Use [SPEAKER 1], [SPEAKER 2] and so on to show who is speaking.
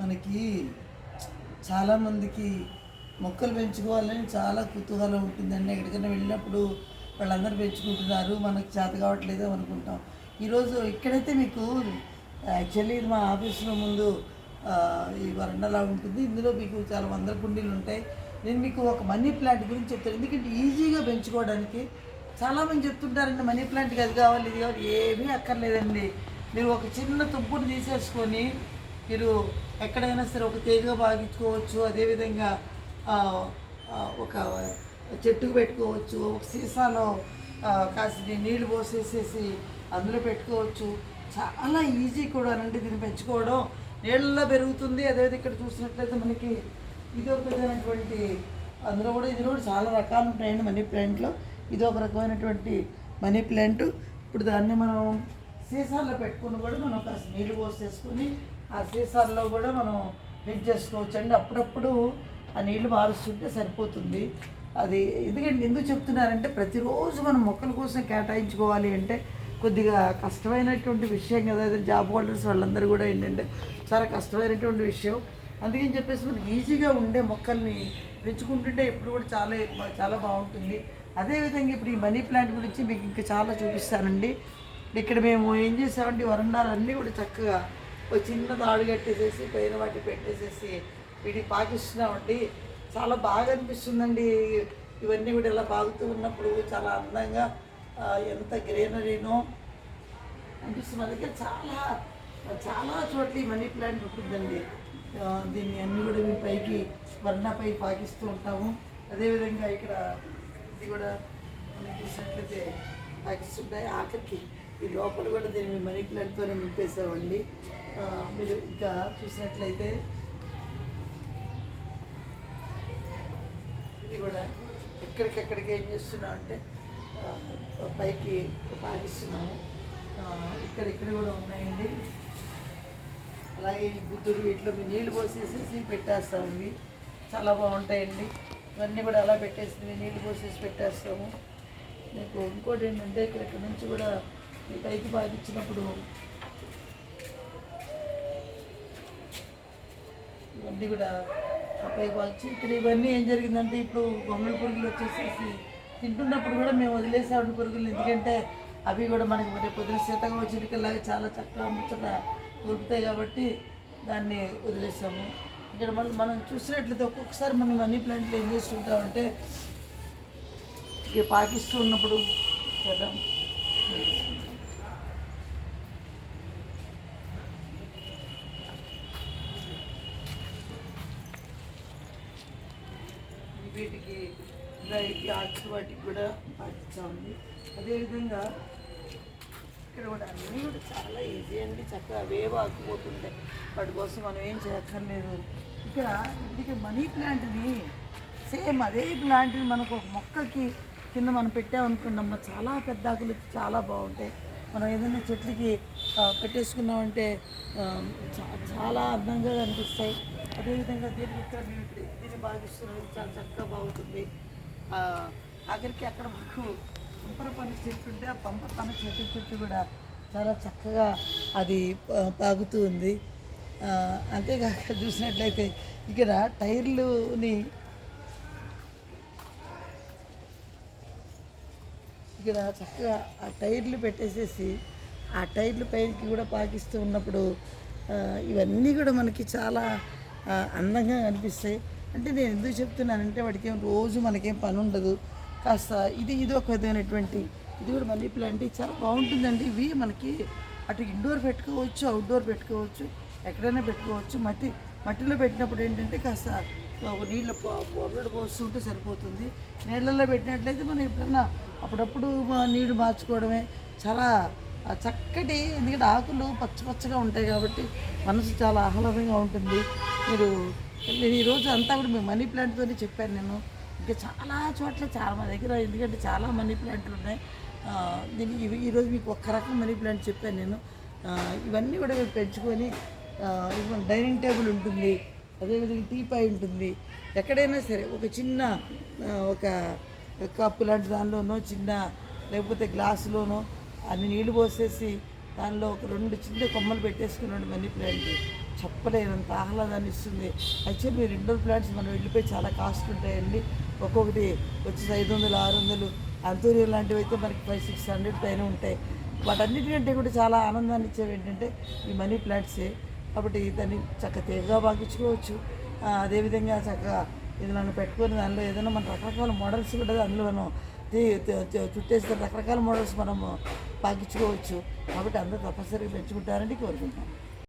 [SPEAKER 1] మనకి చాలామందికి మొక్కలు పెంచుకోవాలని చాలా కుతూహలం ఉంటుందండి. ఎక్కడికైనా వెళ్ళినప్పుడు వాళ్ళందరూ పెంచుకుంటున్నారు. మనకు చేత కావట్లేదు అనుకుంటాం. ఈరోజు ఇక్కడైతే మీకు యాక్చువల్లీ మా ఆఫీస్లో ముందు ఈ వరండాలా ఉంటుంది. ఇందులో మీకు చాలా వందల కుండీలు ఉంటాయి. నేను మీకు ఒక మనీ ప్లాంట్ గురించి చెప్తాను. ఎందుకంటే ఈజీగా పెంచుకోవడానికి చాలామంది చెప్తుంటారండి మనీ ప్లాంట్కి అది కావాలి ఇది కావాలి. ఏమీ అక్కర్లేదండి. మీరు ఒక చిన్న తుప్పును తీసేసుకొని మీరు ఎక్కడైనా సరే ఒక తేలిగా బాగించుకోవచ్చు అదేవిధంగా ఒక చెట్టుకు పెట్టుకోవచ్చు ఒక సీసాలో ఆ, కాసిన నీళ్ళు పోసేసేసి అందులో పెట్టుకోవచ్చు. చాలా ఈజీ కూడా అంటే దీన్ని పెంచుకోవడం. నీళ్ళల్లో పెరుగుతుంది. అదేవిధంగా ఇక్కడ చూసినట్లయితే మనకి ఇది ఒక విధమైనటువంటి అందులో కూడా ఇది కూడా చాలా రకాలు ఉంటాయండి మనీ ప్లాంట్లో ఇది ఒక రకమైనటువంటి మనీ ప్లాంట్. ఇప్పుడు దాన్ని మనం సీసాల్లో పెట్టుకుని కూడా మనం కాస్త నీళ్ళు పోసేసుకొని ఆ సీసాల్లో కూడా మనం ఫిట్ చేసుకోవచ్చు అండి అప్పుడప్పుడు ఆ నీళ్ళు మారుస్తుంటే సరిపోతుంది. అది ఎందుకంటే ఎందుకు చెప్తున్నారంటే ప్రతిరోజు మనం మొక్కల కోసం కేటాయించుకోవాలి అంటే కొద్దిగా కష్టమైనటువంటి విషయం కదా అదే. జాబ్ హోల్డర్స్ వాళ్ళందరూ కూడా ఏంటంటే చాలా కష్టమైనటువంటి విషయం. అందుకని చెప్పేసి మనకి ఈజీగా ఉండే మొక్కల్ని పెంచుకుంటుంటే ఎప్పుడు కూడా చాలా చాలా బాగుంటుంది. అదేవిధంగా ఇప్పుడు ఈ మనీ ప్లాంట్ గురించి మీకు ఇంకా చాలా చూపిస్తానండి. ఇక్కడ మేము ఏం చేసామంటే వరండాలన్నీ కూడా చక్కగా ఒక చిన్న తాడు కట్టేసేసి పైన వాటి పెట్టేసేసి వీటికి పాకిస్తున్నామండి. చాలా బాగా అనిపిస్తుందండి. ఇవన్నీ కూడా ఇలా బాగుతూ ఉన్నప్పుడు చాలా అందంగా ఎంత గ్రీనరీనో అనిపిస్తుంది. అందుకే దగ్గర చాలా చాలా చోట్ల ఈ మనీ ప్లాంట్ ఉంటుందండి. దీన్ని అన్నీ కూడా మేము పైకి వర్ణపై పాకిస్తూ ఉంటాము. అదేవిధంగా ఇక్కడ ఇది కూడా మనకి చూసినట్లయితే పాకిస్తుంటాయి. ఆఖరికి ఈ లోపల కూడా దీన్ని మనీ ప్లాంట్తోనే నింపేసామండి మీరు ఇంకా చూసినట్లయితే ఇది కూడా ఎక్కడికెక్కడికి ఏం చేస్తున్నాం అంటే పైకి పాటిస్తున్నాము ఇక్కడ ఇక్కడ కూడా ఉన్నాయండి. అలాగే ఈ బుద్ధుడు వీటిలో మీ నీళ్ళు పోసేసేసి పెట్టేస్తాము ఇవి చాలా బాగుంటాయండి. ఇవన్నీ కూడా అలా పెట్టేసి నీళ్ళు పోసేసి పెట్టేస్తాము. మీకు ఇంకోటి ఏంటంటే ఇక్కడ ఇక్కడ నుంచి కూడా ఈ పైకి పాకిచ్చినప్పుడు ఇవన్నీ కూడా ఆ పైకి ఇక్కడ ఇవన్నీ ఏం జరిగిందంటే ఇప్పుడు గొంగళి పురుగులు వచ్చేసేసి తింటున్నప్పుడు కూడా మేము వదిలేసాము పురుగులు ఎందుకంటే అవి కూడా మనకి మరి పొద్దున శీతగా చిటికల్లాగా చాలా చక్కగా ముచ్చట దొరుకుతాయి కాబట్టి దాన్ని వదిలేసాము. ఇక్కడ మనం మనం చూసినట్లయితే ఒక్కొక్కసారి మనం మనీ ప్లాంట్లు ఏం చేస్తుంటామంటే ఇక పాకిస్తూ ఉన్నప్పుడు కదా వీటికి ఇలా ఆర్ట్స్ వాటికి కూడా పాటిస్తామండి. అదేవిధంగా ఇక్కడ కూడా అన్నీ కూడా చాలా ఈజీ అండి చక్కగా అవే ఆకుపోతుంటాయి వాటి కోసం మనం ఏం చేయక్కర్లేదు ఇక్కడ ఇంటికి మనీ ప్లాంట్ని సేమ్ అదే ప్లాంట్ని మనకు ఒక మొక్కకి కింద మనం పెట్టామనుకున్నాం చాలా పెద్ద ఆకులు చాలా బాగుంటాయి. మనం ఏదైనా చెట్లకి పెట్టేసుకున్నామంటే చాలా అందంగా కనిపిస్తాయి. అదేవిధంగా దీన్ని ఇక్కడ మేము ఇప్పుడు దీన్ని భావిస్తున్నాం చాలా చక్కగా బాగుంటుంది. ఆఖరికి అక్కడ మాకు పంపర పని చెట్టు ఆ పంపర పని చెట్టు కూడా చాలా చక్కగా అది పాగుతూ ఉంది. అంతేకాక చూసినట్లయితే ఇక్కడ టైర్లుని ఇక్కడ చక్కగా ఆ టైర్లు పెట్టేసేసి ఆ టైర్లు పైకి కూడా పాకిస్తూ ఉన్నప్పుడు ఇవన్నీ కూడా మనకి చాలా అందంగా కనిపిస్తాయి అంటే నేను ఎందుకు చెప్తున్నానంటే వాడికి ఏం రోజు మనకేం పని ఉండదు కాస్త ఇది ఇది ఒక విధమైనటువంటి ఇది కూడా మనీ ప్లాంట్ చాలా బాగుంటుందండి. ఇవి మనకి అటు ఇండోర్ పెట్టుకోవచ్చు అవుట్డోర్ పెట్టుకోవచ్చు ఎక్కడైనా పెట్టుకోవచ్చు. మట్టి మట్టిలో పెట్టినప్పుడు ఏంటంటే కాస్త ఒక నీళ్ళు పొరలు పోస్తుంటే సరిపోతుంది. నీళ్ళల్లో పెట్టినట్లయితే మనం ఎప్పుడన్నా అప్పుడప్పుడు మా- మార్చుకోవడమే చాలా ఆ, చక్కటి ఎందుకంటే ఆకులు పచ్చ పచ్చగా ఉంటాయి కాబట్టి మనసు చాలా ఆహ్లాదంగా ఉంటుంది. మీరు నేను ఈరోజు అంతా కూడా మీ మనీ ప్లాంట్తోనే చెప్పాను నేను. ఇంకా చాలా చోట్ల చాలా మా దగ్గర ఎందుకంటే చాలా మనీ ప్లాంట్లు ఉన్నాయి. దీనికి ఇవి ఈరోజు మీకు ఒక్క రకం మనీ ప్లాంట్ చెప్పాను నేను. ఇవన్నీ కూడా మీరు పెంచుకొని డైనింగ్ టేబుల్ ఉంటుంది అదేవిధంగా టీపాయ్ ఉంటుంది. ఎక్కడైనా సరే ఒక చిన్న ఒక కప్పు లాంటి దానిలోనో చిన్న లేకపోతే గ్లాసులోనో అన్ని నీళ్ళు పోసేసి దానిలో ఒక రెండు చిన్న కొమ్మలు పెట్టేసుకున్నాడు మనీ ప్లాంట్. చెప్పలేనంత ఆహ్లాదాన్ని ఇస్తుంది. యాక్చువల్లీ మీరు ఇండోర్ ప్లాంట్స్ మనం వెళ్ళిపోయి చాలా కాస్ట్ ఉంటాయండి. ఒక్కొక్కటి వచ్చి ఐదు వందలు ఆరు వందలు. అంతూరియం లాంటివి అయితే మనకి ఫైవ్ సిక్స్ హండ్రెడ్ పైన ఉంటాయి. వాటన్నిటికంటే కూడా చాలా ఆనందాన్ని ఇచ్చేవి ఏంటంటే ఈ మనీ ప్లాంట్సే. కాబట్టి దాన్ని చక్కగా తీగగా బాగించుకోవచ్చు అదేవిధంగా చక్కగా ఇది నన్ను పెట్టుకొని దానిలో ఏదైనా మన రకరకాల మోడల్స్ కూడా అందులో మనం చుట్టేసిన చుట్టేస్తే రకరకాల మోడల్స్ మనము పాకించుకోవచ్చు. కాబట్టి అందరూ తప్పనిసరిగా పెంచుకుంటారని కోరుకుంటాను